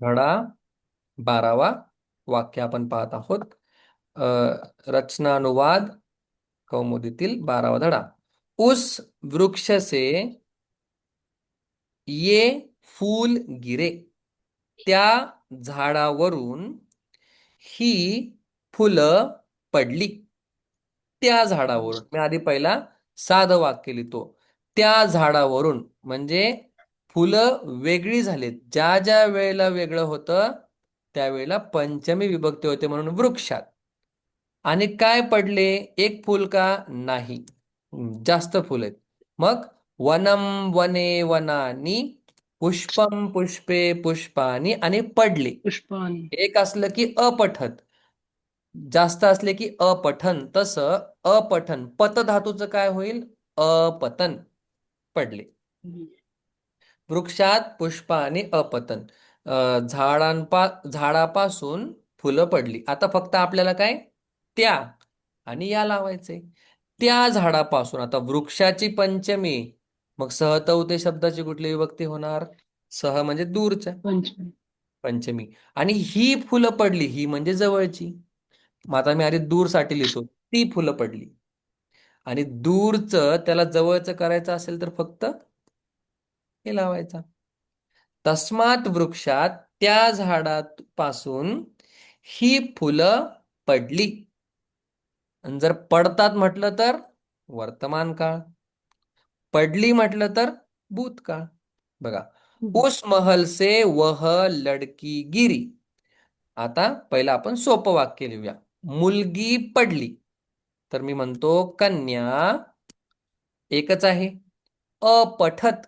धडा बारावा वाक्य आपण पाहत आहोत. अ, रचनानुवाद कौमुदीतील बारावा धडा. उस वृक्ष से ये फूल गिरे. त्या झाडावरून ही फुलं पडली. त्या झाडावरून मी आधी पहिला साधं वाक्य लिहितो. त्या झाडावरून म्हणजे फुलं वेगळी झालीत. ज्या ज्या वेळेला वेगळं होतं त्यावेळेला पंचमी विभक्ती होते म्हणून वृक्षात. आणि काय पडले? एक फुल का? नाही. जास्त फुल आहेत. मग वनम वने वनानी पुष्पम पुष्पे पुष्पानी आणि पडले. पुष्पानी. एक असलं की अपठत जास्त असले की अपठन. तसं अपठन. पत धातूचं काय होईल? अपतन. पडले. वृक्षात पुष्प आणि अपतन. झाडांपा झाडापासून फुलं पडली. आता फक्त आपल्याला काय? त्या. आणि या लावायचे. त्या झाडापासून. आता वृक्षाची पंचमी. मग सहतवते शब्दाची कुठली विभक्ती होणार? सह म्हणजे दूरच्या पंचमी. पंचमी. आणि ही फुलं पडली. ही म्हणजे जवळची. मग आता मी आधी दूरसाठी लिहितो. ती फुलं पडली. आणि दूरचं त्याला जवळचं करायचं असेल तर फक्त हे लावायचा. तस्मात वृक्षात त्या झाडापासून ही फुलं पडली. आणि जर पडतात म्हटलं तर वर्तमान काळ. पडली म्हटलं तर भूतकाळ. बघा उस महल से वह लडकी गिरी. आता पहिला आपण सोपं वाक्य लिहूया. मुलगी पडली. तर मी म्हणतो कन्या एकच आहे. अपठत.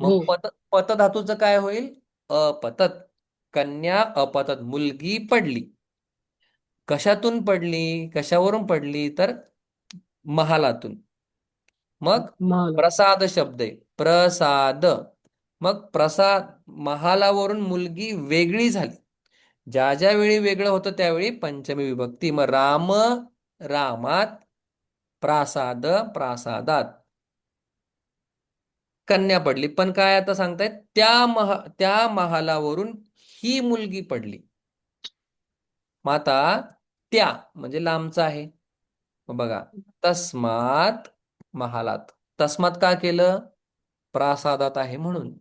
हो मग पत पत धातूचं काय होईल? अपतत. कन्या अपतत. मुलगी पडली. कशातून पडली? कशावरून पडली? तर महालातून. मग माल प्रसाद शब्द आहे. प्रसाद. मग प्रसाद महालावरून मुलगी वेगळी झाली. ज्या ज्या वेळी वेगळं होतं त्यावेळी पंचमी विभक्ती. मग राम रामात प्रासाद प्रासादात. कन्या पडली. पण काय आता सांगतायत? त्या महा त्या महालावरून ही मुलगी पडली. माता त्या म्हणजे लांबचा आहे. बघा तस्मात महालात तस्मात का केलं? प्रासादात आहे म्हणून.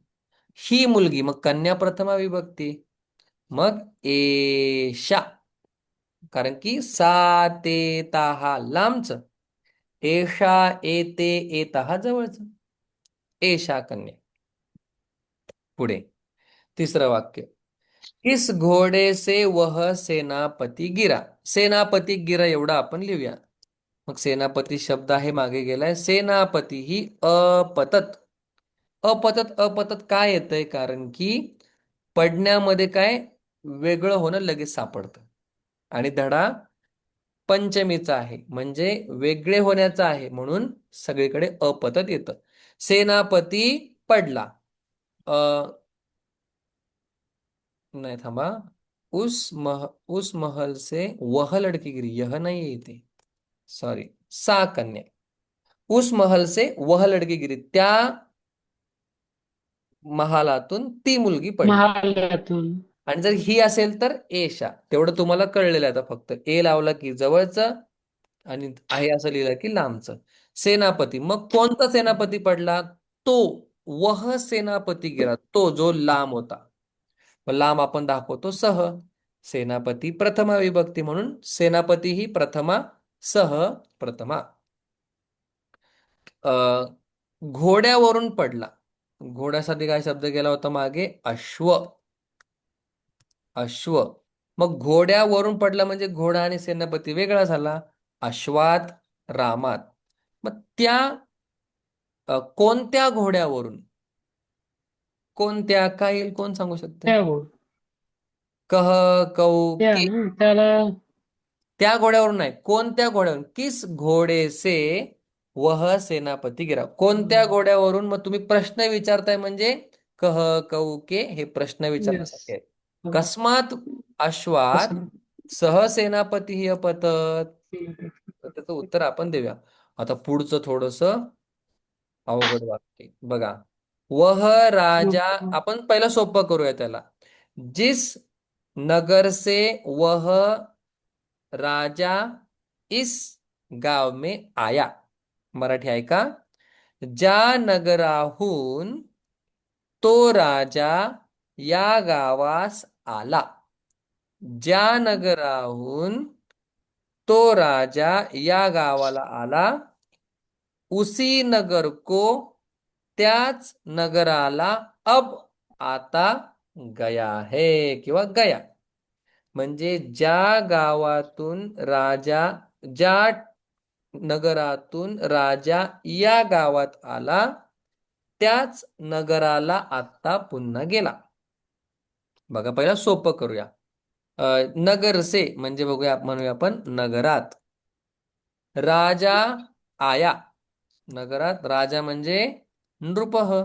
ही मुलगी मग कन्या प्रथमा विभक्ती. मग एशा कारण की सा ते ता लांबच. एशा एते एता हा जवळच. एशा कन्या. पुढे. तिसरं वाक्य. इस घोडे से वह सेनापती गिरा. सेनापती गिरा एवढा आपण लिहूया. मग सेनापती शब्द आहे मागे गेलाय. सेनापती ही अपतत. अपतत अपतत काय येतंय? कारण की पडण्यामध्ये काय? वेगळं होणं लगेच सापडतं. आणि धडा पंचमीचा आहे. म्हणजे वेगळे होण्याचा आहे. म्हणून सगळीकडे अपतत येतं. सेनापती पडला. अ नाही थांबा. उस मह उस महल से वह लड़की गिरी. यह नहीं इथे. सॉरी सा कन्या. उस महल से वह लड़की गिरी. त्या महालातून ती मुलगी पडली. महालातून. आणि जर ही असेल तर एशा. तेवढं तुम्हाला कळलेलं आहे आता फक्त. ए लावला की जवळचं आणि आहे असं लिहिलं की लांबचं. सेनापती. मग कोणता सेनापती पडला? तो. वह सेनापती गेला. तो जो लांब होता. मग लांब आपण दाखवतो सह. सेनापती प्रथमा विभक्ती म्हणून सेनापती ही प्रथमा सह प्रथमा. घोड्यावरून पडला. घोड्यासाठी काय शब्द गेला होता मागे? अश्व. अश्व. मग घोड्यावरून पडला म्हणजे घोडा आणि सेनापती वेगळा झाला. अश्वात रामात. मग त्या कोणत्या घोड्यावरून? कोणत्या काय येईल? कोण सांगू शकते? कह कौ त्याला त्या घोड्यावरून नाही. कोणत्या घोड्यावरून? किस घोडे से वह सेनापती गिरा कोणत्या घोड्यावरून? मग तुम्ही प्रश्न विचारताय म्हणजे कह कौ के हे प्रश्न यस विचारण्यासाठी कस्मात अश्वात सह सेनापती ही अपतत. त्याचं उत्तर आपण देऊया. आता पुढचं थोडस अवघड वाक्य. बघा. वह राजा आपण पहिला सोपं करूया त्याला. जिस नगर से वह राजा इस गाव में आया. मराठी ऐका. ज्या नगराहून तो राजा या गावास आला. ज्या नगराहून तो राजा या गावाला आला. उसी नगर को त्याच नगराला अब आता गया है किंवा गया. म्हणजे ज्या गावातून राजा ज्या नगरातून राजा या गावात आला त्याच नगराला आता पुन्हा गेला. बघा पहिला सोपं करूया. नगरसे म्हणजे बघूया म्हणूया आपण नगरात. राजा आया. नगरात राजा म्हणजे नृपः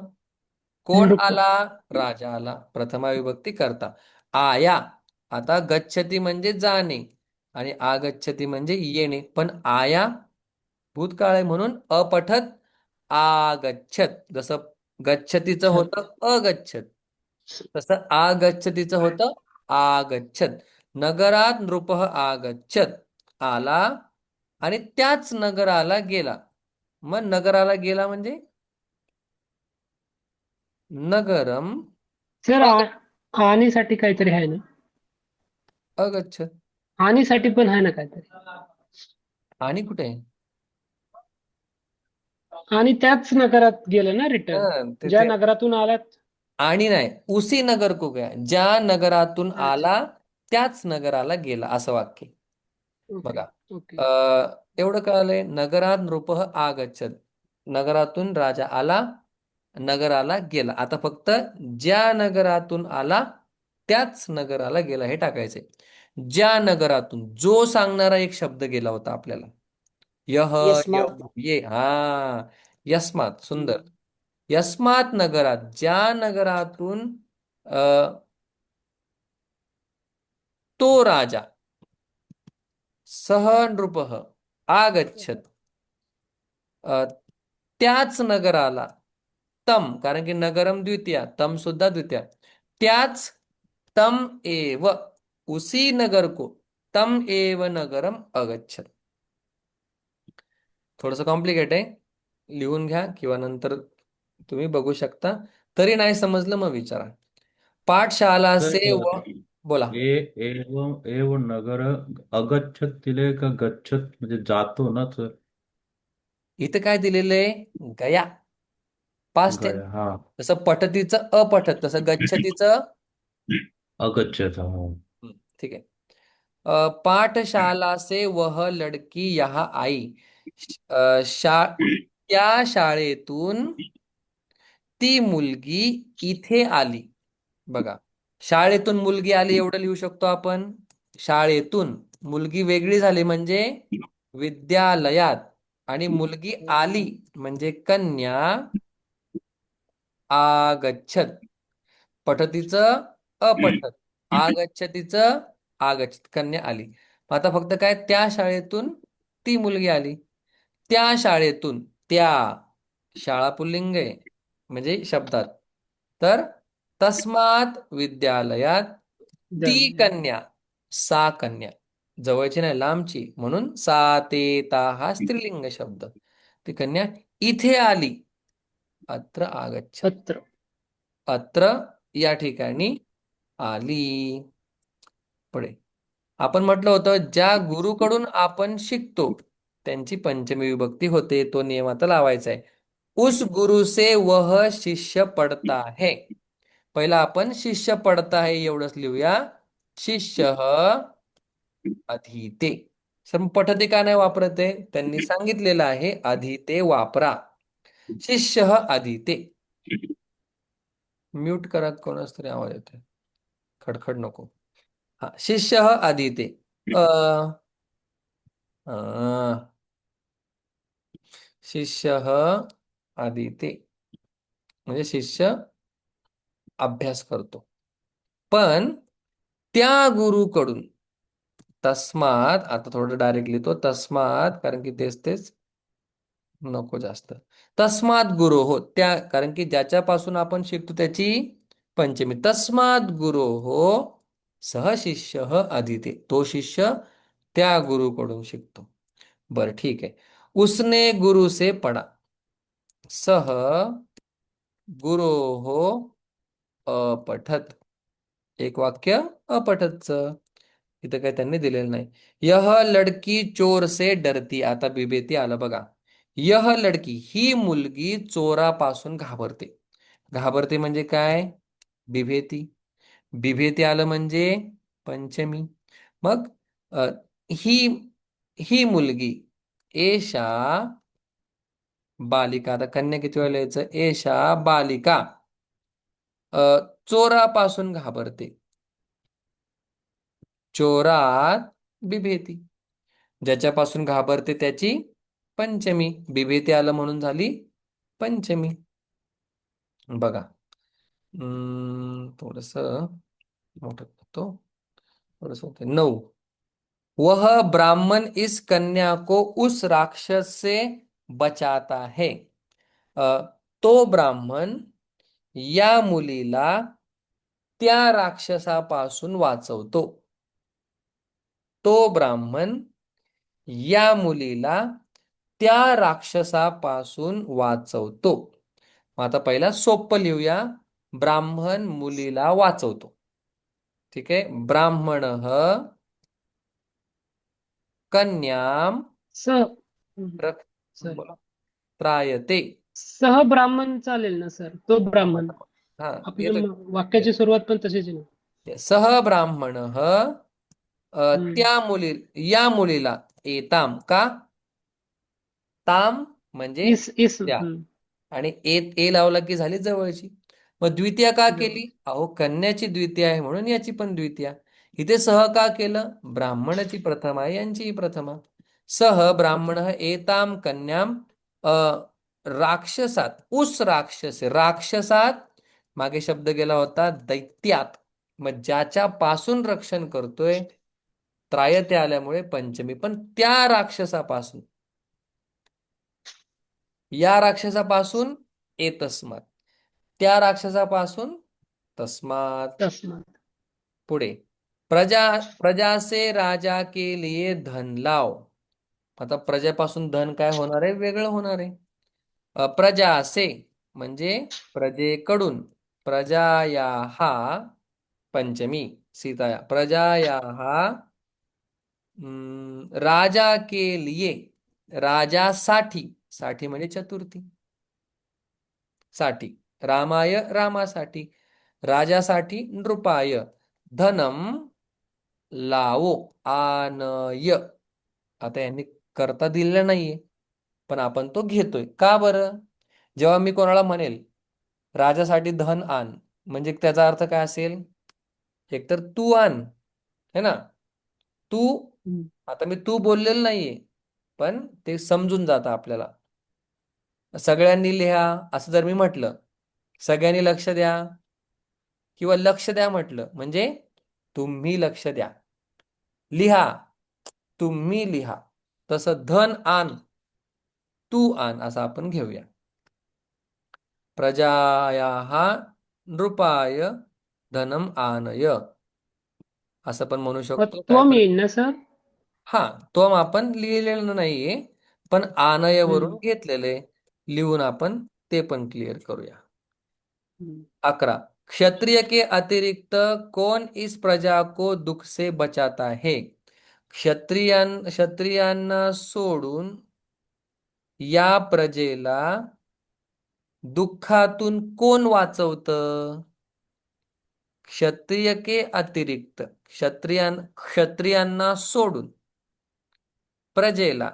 कोण. आला? राजा आला. प्रथमा विभक्ती करता. आया. आता गच्छती म्हणजे जाणे आणि आगच्छती म्हणजे येणे. पण आया भूतकाळ आहे म्हणून अपठत आगच्छत. जसं गच्छतीचं होतं अगच्छत. तसं आगच्छतीचं होतं आगच्छत. नगरात नृपः आगच्छत. आला आणि त्याच नगराला गेला. मग नगराला गेला म्हणजे? नगरम सर आणीसाठी काहीतरी आहे ना? अगच्छत. आणीसाठी पण आहे ना काहीतरी? आणि कुठे आहे? आणि त्याच नगरात गेलं ना रिटर्न? ज्या नगरातून आलात? आणि नाही उसी नगर को गया ज्या नगरातून. आला त्याच नगराला गेला असं वाक्य बघा अ, एवढं कळालंय नगरात नृपः आगच्छत नगरातून राजा आला नगराला गेला. आता फक्त ज्या नगरातून आला त्याच नगराला गेला हे टाकायचंय. ज्या नगरातून जो सांगणारा एक शब्द गेला होता आपल्याला. यह यस्मात. यहू, ये हा यस्मात सुंदर. यस्मात नगरात ज्या नगरातून तो राजा सह नृपः आगच्छत त्याच नगराला तम कारण की नगरम द्वितीया तम सुद्धा द्वितीया त्याच तम एव उसी नगर को तम एव नगरम अगच्छत. थोडस कॉम्प्लिकेट आहे लिहून घ्या किंवा नंतर तुम्ही बघू शकता. तरी नाही समजलं मग विचारा. पाठशाला से व बोला. ए एव एव नगर अगच्छत दिले का गच्छत म्हणजे जातो ना सर इथं काय दिलेलं आहे? गया. पास्ट टेन्स गया हा. जसं पठतीचं अपठत तसं गच्छतीचं अगच्छत हा. हम्म, ठीक आहे. अ, पाठशाला से वह लड़की यहाँ आई. अ, शा त्या शाळेतून ती मुलगी इथे आली. बघा शाळेतून मुलगी आली एवढं लिहू शकतो आपण? शाळेतून मुलगी वेगळी झाली म्हणजे विद्यालयात आणि मुलगी आली म्हणजे कन्या आगच्छत. पठतीचं अपठत. आगच्छतीचं आगच्छत. कन्या आली. आता फक्त काय? त्या शाळेतून ती मुलगी आली. त्या शाळेतून त्या शाळा पुल्लिंग आहे म्हणजे शब्दात. तर तस्मात विद्यालयात ती कन्या सा कन्या जवळची नाही लांबची म्हणून सा ते ता हा स्त्रीलिंग शब्द. ती कन्या इथे आली. अत्र आगच्छ. पत्र अत्र या ठिकाणी आली. पुढे. आपण म्हटलं होतं ज्या गुरुकडून आपण शिकतो त्यांची पंचमी विभक्ती होते तो नियम आता लावायचा आहे. उस गुरु से वह शिष्य पडता है। पहिला आपण शिष्य पडता है एवढंच लिहूया. शिष्य अधीते. सर पठते का नाही वापरते त्यांनी सांगितलेलं आहे अधीते वापरा. शिष्य अधीते. म्यूट करा कोणाच तरी आवाज येते खडखड नको. हा शिष्य अधीते. अ अ, आदिते म्हणजे शिष्य अभ्यास करतो. पण त्या गुरुकडून तस्मात आता थोडं डायरेक्ट लिहितो तस्मात कारण की तेच तेच नको जास्त. तस्मात गुरु हो त्या कारण की ज्याच्यापासून आपण शिकतो त्याची पंचमी. तस्मात गुरु हो सह शिष्य अदिते. तो शिष्य त्या गुरुकडून शिकतो. बर ठीक आहे. उसने गुरु से पडा सह गुरो हो अपठत. एक वाक्य अपठतचं इथं काही त्यांनी दिलेलं नाही. यह लडकी चोर से डरती. आता बिबेती आलं बघा. यह लडकी ही मुलगी चोरापासून घाबरते. घाबरते म्हणजे काय? बिभेती. बिभेती आलं म्हणजे पंचमी. मग ही ही मुलगी एषा बालिका. आता कन्या किती वेळा लिहायचं एषा बालिका. चोरापासून घाबरते. चोरात बिभेती. ज्याच्यापासून घाबरते त्याची? पंचमी. बिभेती आलं म्हणून झाली पंचमी. बघा. थोडस मोठ करतो. थोडस होते नऊ. वह ब्राह्मण इस कन्या को उस राक्षस से बचाता है. तो ब्राह्मण या मुलीला त्या राक्षसापासून वाचवतो. तो ब्राह्मण या मुलीला त्या राक्षसापासून वाचवतो. मग आता पहिला सोपं लिहूया. ब्राह्मण मुलीला वाचवतो. ठीक आहे? ब्राह्मण रक- सर बोला. त्रायते सह ब्राह्मण चालेल ना सर तो ब्राह्मण हा येतोय. वाक्याची सुरुवात पण तशीच आहे ना सह ब्राह्मण. त्या मुली या मुलीला एताम का ताम म्हणजे इस इस त्या. हम्म. आणि ए ए लावला की झाली जवळची मग द्वितीया का. केली अहो कन्याची द्वितीया आहे म्हणून याची पण द्वितीया इथे सह का केलं ब्राह्मणाची प्रथमा आहे यांचीही प्रथमा सह ब्राह्मण एताम कन्याम अ, राक्षसात उस राक्षस राक्षसात मागे शब्द गेला होता दैत्यात. मग ज्याच्या पासून रक्षण करतोय त्रायते आल्यामुळे पंचमी. पण त्या राक्षसापासून या राक्षसापासून एतस्मात. त्या राक्षसापासून तस्मात. तस्मात. पुढे प्रजा प्रजा से राजा के लिए धन लाव. आता प्रजेपासून धन काय होणार आहे? वेगळं होणार आहे. प्रजा असे म्हणजे प्रजेकडून. प्रजाया हा पंचमी सीताया. प्रजाया हा हम्म, राजा के लिए राजासाठी साठी. म्हणजे चतुर्थी. साठी. रामाय रामासाठी. राजासाठी नृपाय. धनम लावो आनय. आता यांनी करता दिलेलं नाहीये. पण आपण तो घेतोय. का बरं? जेव्हा मी कोणाला म्हणेल राजासाठी धन आण म्हणजे त्याचा अर्थ काय असेल? एकतर तू आण है ना? तू. आता मी तू बोललेलं नाहीये पण ते समजून जातं आपल्याला. सगळ्यांनी लिहा असं जर मी म्हटलं सगळ्यांनी लक्ष द्या किंवा लक्ष द्या म्हटलं म्हणजे तुम्ही लक्ष द्या. लिहा तुम्ही लिहा. तसं धन आण तू आण असं आपण घेऊया. प्रजायाः नृपाय धनम आनय. असं पण म्हणू शकतो ना सर? हा तो आपण लिहिलेलं नाहीये पण आनयवरून हम्म. घेतलेले. लिहून आपण ते पण क्लिअर करूया. अकरा क्षत्रिय के अतिरिक्त कौन इस प्रजा को दुख से बचाता है? क्षत्रियां क्षत्रियांना सोडून या प्रजेला दुःखातून कोण वाचवत? क्षत्रिय के अतिरिक्त? क्षत्रियां क्षत्रियांना सोडून प्रजेला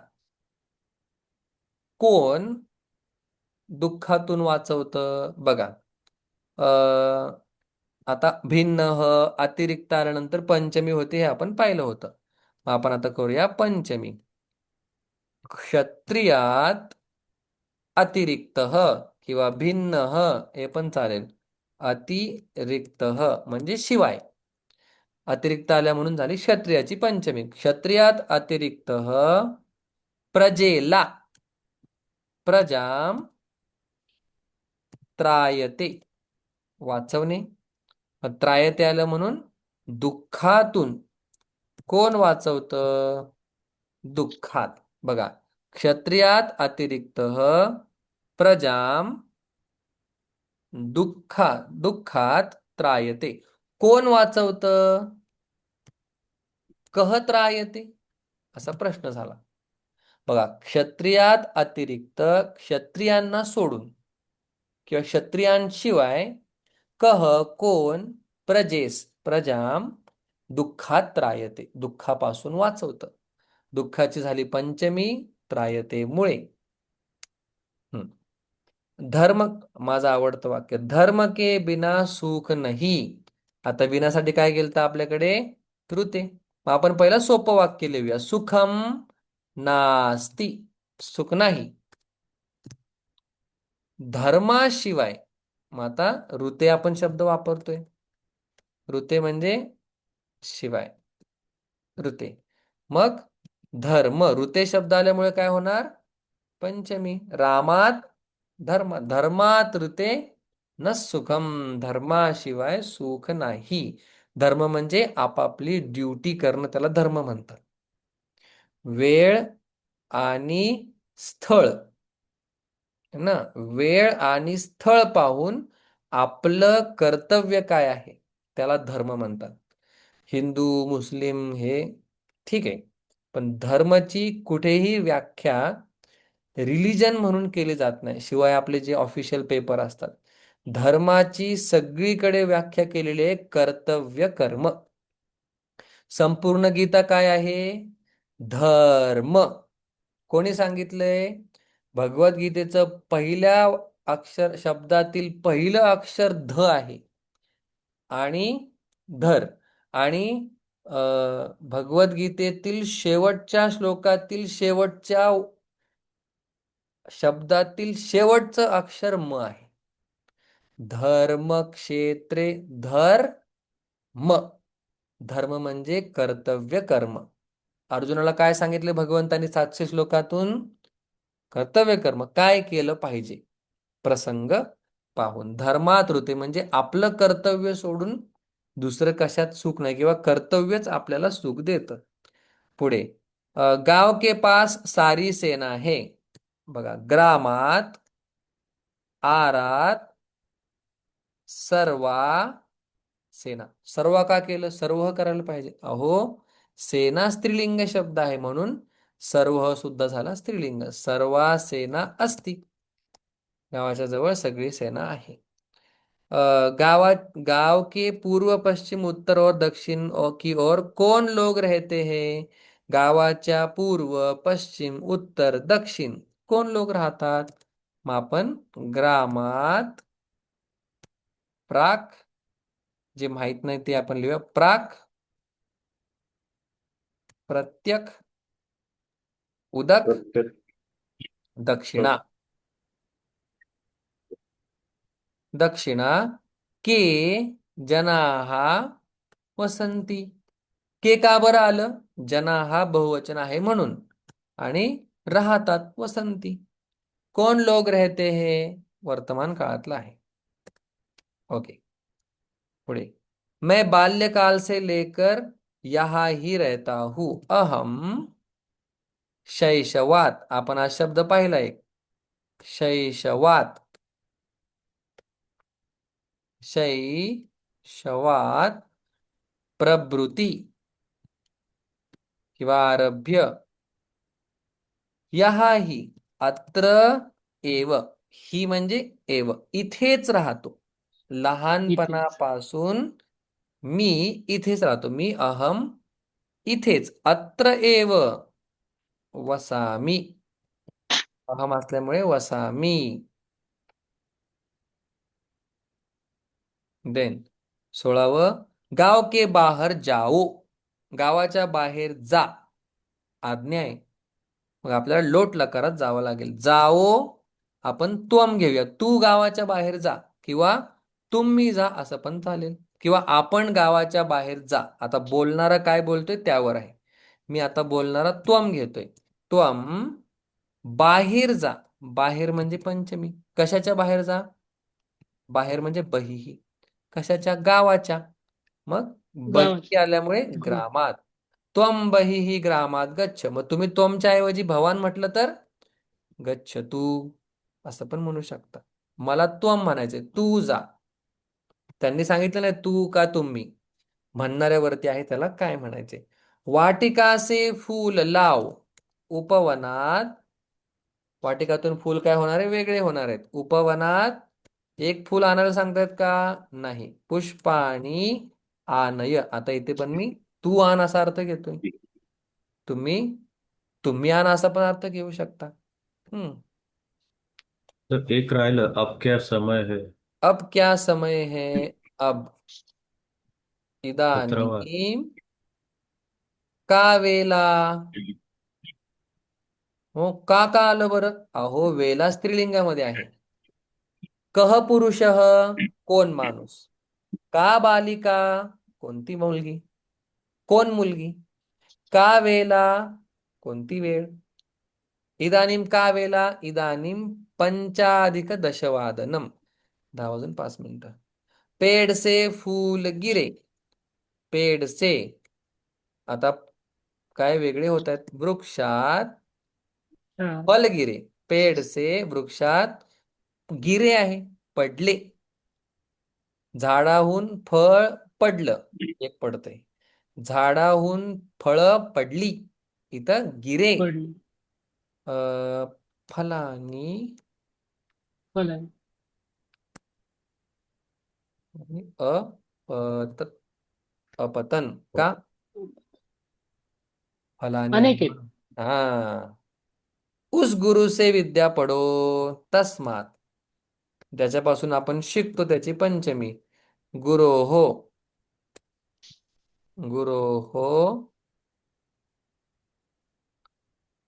कोण दुःखातून वाचवतं? बघा आता भिन्न ह अतिरिक्त आल्यानंतर पंचमी होते हे आपण पाहिलं होतं. आपण आता करूया पंचमी. क्षत्रियात अतिरिक्त किंवा भिन्न हे पण चालेल. अतिरिक्त म्हणजे शिवाय. अतिरिक्त आल्या म्हणून झाली क्षत्रियाची पंचमी. क्षत्रियात अतिरिक्त प्रजेला. प्रजाम त्रायते. वाचवणे. त्रायते आलं म्हणून दुःखातून. कोण वाचवतं? दुःखात. बघा. क्षत्रियात अतिरिक्त प्रजाम दुःखा दुःखात त्रायते. कोण वाचवतं? कह त्रायते? असा प्रश्न झाला. बघा. क्षत्रियात अतिरिक्त क्षत्रियांना सोडून किंवा क्षत्रियांशिवाय कह कोण प्रजेस प्रजाम दुःखात त्रायते. दुःखापासून वाचवतं. दुःखाची झाली पंचमी त्रायतेमुळे. हम्म. धर्म माझं आवडतं वाक्य. धर्म के बिना सुख नाही. आता विनासाठी काय गेलं आपल्याकडे? तृते मग आपण पहिला सोपं वाक्य लिहूया. सुखम नास्ती. सुख नाही. धर्माशिवाय. मग आता ऋते आपण शब्द वापरतोय. ऋते म्हणजे शिवाय. ऋते. मग धर्म ऋते शब्द आल्यामुळे काय होणार? पंचमी. रामात धर्म धर्मात ऋते न सुखम. धर्माशिवाय सुख नाही. धर्म म्हणजे आपापली ड्युटी करणं त्याला धर्म म्हणतात. वेळ आणि स्थळ. ना? वेळ आणि स्थळ पाहून आपलं कर्तव्य काय आहे? त्याला धर्म म्हणतात. हिंदू मुस्लिम हे ठीक आहे. पण धर्माची कुठेही व्याख्या रिलिजन म्हणून केली जात नाही. शिवाय आपले जे ऑफिशियल पेपर असतात. धर्माची सगळीकडे व्याख्या केलेली आहे कर्तव्य कर्म. संपूर्ण गीता काय आहे? धर्म. कोणी सांगितलंय? भगवद्गीतेचं पहिल्या अक्षर शब्दातील पहिलं अक्षर ध आहे. आणि धर. आणि अं, भगवद्गीतेतील शेवटच्या श्लोकातील शेवटच्या शब्दातील शेवटचं अक्षर म आहे. धर्म क्षेत्रे धर म. धर्म म्हणजे कर्तव्य कर्म. अर्जुनाला काय सांगितले भगवंतांनी सातशे श्लोकातून? कर्तव्य कर्म. काय केलं पाहिजे? प्रसंग पाहून. धर्मात ऋते म्हणजे आपलं कर्तव्य सोडून दुसरं कशात सुख नाही किंवा कर्तव्यच आपल्याला सुख देतं. पुढे गाव के पास सारी सेना आहे बघा ग्रामात आरात सर्वा सेना. सर्व का केलं? सर्व करायला पाहिजे. अहो सेना स्त्रीलिंग शब्द आहे म्हणून सर्व सुद्धा झाला स्त्रीलिंग. सर्वा सेना असती. गावाच्या जवळ सगळी सेना आहे. गावात गांव के पूर्व पश्चिम उत्तर और दक्षिण की ओर कौन लोग रहते हैं? गावाच्या पूर्व पश्चिम उत्तर दक्षिण कोण लोक राहतात? मग आपण ग्रामात प्राक जे माहीत नाही ते आपण लिहूया. प्राक प्रत्यक उदक दक्षिणा. दक्षिणा के जनाः वसंती. के का बरं आलं? जनाहा बहुवचन आहे म्हणून. आणि राहतात वसंती. कोण लोग रहते हे वर्तमान काळातलं आहे. ओके. पुढे. मैं बाल्यकाल से लेकर यहाँ ही रहता हूँ. अहम शैशवात. आपण हा शब्द पाहिला एक. शैशवात. शैशवात प्रभृती किंवा आरभ्य यहा ही अत्र एव. ही म्हणजे एव. इथेच राहतो. लहानपणापासून मी इथेच राहतो. मी अहम इथेच. अत्र एव. वसामी. अहम असल्यामुळे वसामी. देन सोळावं गाव के बाहेर जाओ. गावाच्या बाहेर जा. आज्ञा आहे. मग आपल्याला लोट लकारात जावं लागेल. जाओ आपण त्वम घेऊया. तू गावाच्या बाहेर जा किंवा तुम्ही जा असं पण चालेल. किंवा आपण गावाच्या बाहेर जा. आता बोलणारा काय बोलतोय? त्यावर आहे. मी आता बोलणारा त्वम घेतोय. त्वम बाहेर जा. बाहेर म्हणजे पंचमी. कशाच्या बाहेर जा? बाहेर म्हणजे बहिही. कशाच्या? गावाच्या. मग बही आल्यामुळे हो. ग्रामात. त्वम बहिः ग्रामात गच्छ. मग तुम्ही त्वमच्या ऐवजी भवान म्हटलं तर? गच्छ तू. असं पण म्हणू शकता. मला त्वम म्हणायचंय. तू जा. त्यांनी सांगितलं नाही तू का तुम्ही? म्हणणाऱ्यावरती आहे त्याला काय म्हणायचे वाटिकासे फूल लाव. उपवनात. वाटिकातून फूल काय होणार आहे? वेगळे होणार आहेत. उपवनात एक फूल आणायला सांगतायत का? नाही. पुष्पाणी आनय. आता इथे पण मी तू आण असा अर्थ घेतोय. तुम्ही तुम्ही आण असा पण अर्थ घेऊ शकता. हम्म. तर एक राहिलं अब क्या समय है? अब क्या समय है? अब इदानीम का वेला? हो का का आलं बरं? अहो वेला स्त्रीलिंगामध्ये आहे. कह पुरुषः कोण माणूस? का बालिका कोणती मुलगी? कोण मुलगी? का वेला कोणती वेळ? इदानीम का वेला? इदानीम पंचाधिक दशवादनम दहा वाजून पाच मिनिटं. पेड़ से फूल गिरे. पेड़ से आता काय वेगळे होत आहेत? वृक्षात फल गिरे. पेड़ से वृक्षात गिरे आहे पडले. झाडाहून फळ पडलं एक पडतंय. झाडाहून फळं पडली इथं गिरे. अ फलानी. अपत अपतन का? फलानी. हा. उस गुरु से विद्या पडो तस्मात. ज्याच्यापासून आपण शिकतो त्याची पंचमी. गुरो हो. गुरो हो.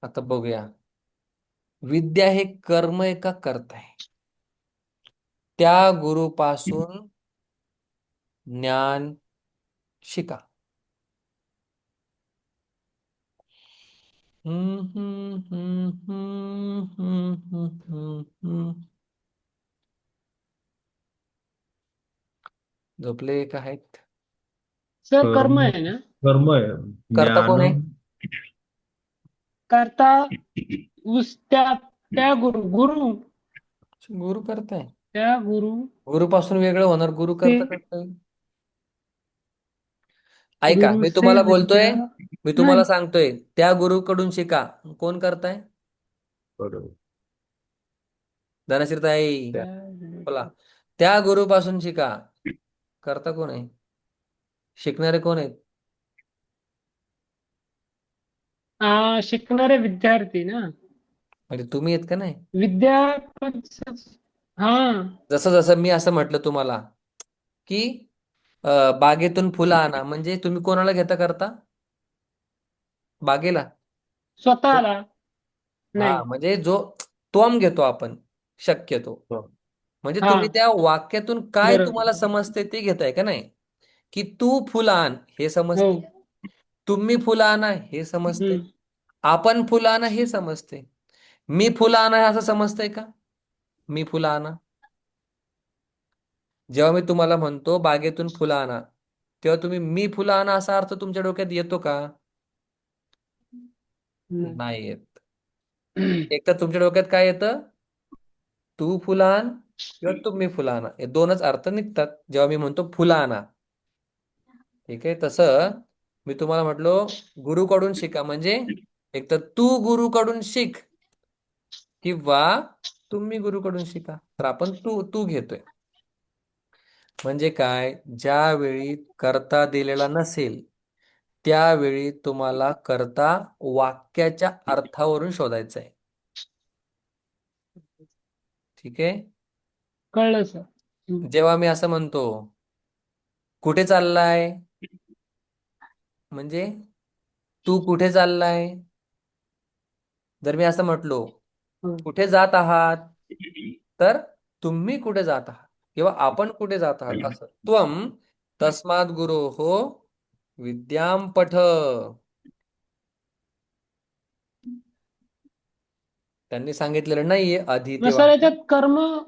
आता बघूया. विद्या हे कर्म आहे का आहे. त्या गुरुपासून ज्ञान शिका. हम्म, हम्म, हम्म, हम्म, हम्म, हम्म, हम्म, झोपले का आहेत. सर कर्म कर्म आहे ना? कर्म आहे. कर्ता कोण आहे? ज्ञान करता उस त्या त्या गुरु गुरु. गुरु करताय त्या गुरु. गुरुपासून वेगळं होणार गुरु ते करता करता येईल. ऐका गुरु मी से तुम्हाला बोलतोय विद्या मी तुम्हाला सांगतोय त्या गुरुकडून शिका. कोण करताय? बरोबर. धनश्रीताई त्या बोला. त्या गुरुपासून शिका. करता कोण आहे? शिकणारे कोण आहेत? आ, शिकणारे विद्यार्थी ना. म्हणजे तुम्ही आहेत का नाही? विद्या पण स- हा. जसं जसं मी असं म्हटलं तुम्हाला की अं, बागेतून फुलं आणा म्हणजे तुम्ही कोणाला घेता करता? बागेला? स्वतःला. हा नाही. म्हणजे जो त्वम घेतो आपण शक्यतो. हो. म्हणजे हा. तुम्ही त्या वाक्यातून काय बरोबर. तुम्हाला समजते ते घेताय का नाही? की तू फुलं आण हे हो. समजते तुम्ही फुलं आणा हे समजते. हम्म. आपण फुलं आणा हे समजते. मी फुलं आणा हे असं समजतंय का? मी फुलं आणा जेव्हा मी तुम्हाला म्हणतो बागेतून फुलं आणा तेव्हा तुम्ही मी फुलं आणा असा अर्थ तुमच्या डोक्यात येतो का? नाही. नाही येत. एक तर तुमच्या डोक्यात काय येतं? तू फुलं आण किंवा तुम्ही फुलं आणा हे दोनच अर्थ निघतात. जेव्हा मी म्हणतो फुलं आणा ठीक आहे? तसं मी तुम्हाला म्हटलो गुरुकडून शिका. म्हणजे एक तर तू गुरुकडून शिक किंवा तुम्ही गुरुकडून शिका. तर आपण तू तू घेतोय. म्हणजे काय? ज्यावेळी करता दिलेला नसेल त्यावेळी तुम्हाला करता वाक्याच्या अर्थावरून शोधायचं आहे ठीक आहे? कळलं सर. हम्म. जेव्हा मी असं म्हणतो कुठे चाललाय? म्हणजे तू कुठे चाललाय? जर मी असं म्हटलो हो. कुठे जात आहात? तर तुम्ही कुठे जात आहात? किंवा आपण कुठे जात आहात असं? त्वम तस्मात् गुरोः विद्यां पठ. त्यांनी सांगितलेलं नाहीये आधी ते मग सर वाक्य याच्यात कर्म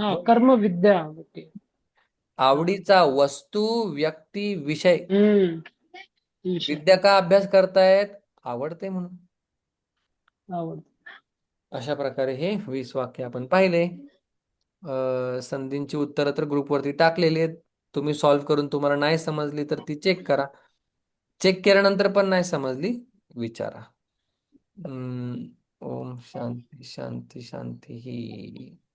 हा हो. कर्म विद्या होते. आवडीचा वस्तू व्यक्ती विषय. हम्म. विषय. विद्या का अभ्यास करतायत? आवडते म्हणून. अशा प्रकारे हे वीस वाक्य आपण पाहिले. अ, संधींची उत्तरं तर ग्रुपवरती टाकलेली आहेत. तुम्ही सॉल्व्ह करून तुम्हाला नाही समजली तर ती चेक करा. चेक केल्यानंतर पण नाही समजली विचारा. हम्म, ओम शांती शांती शांती ही.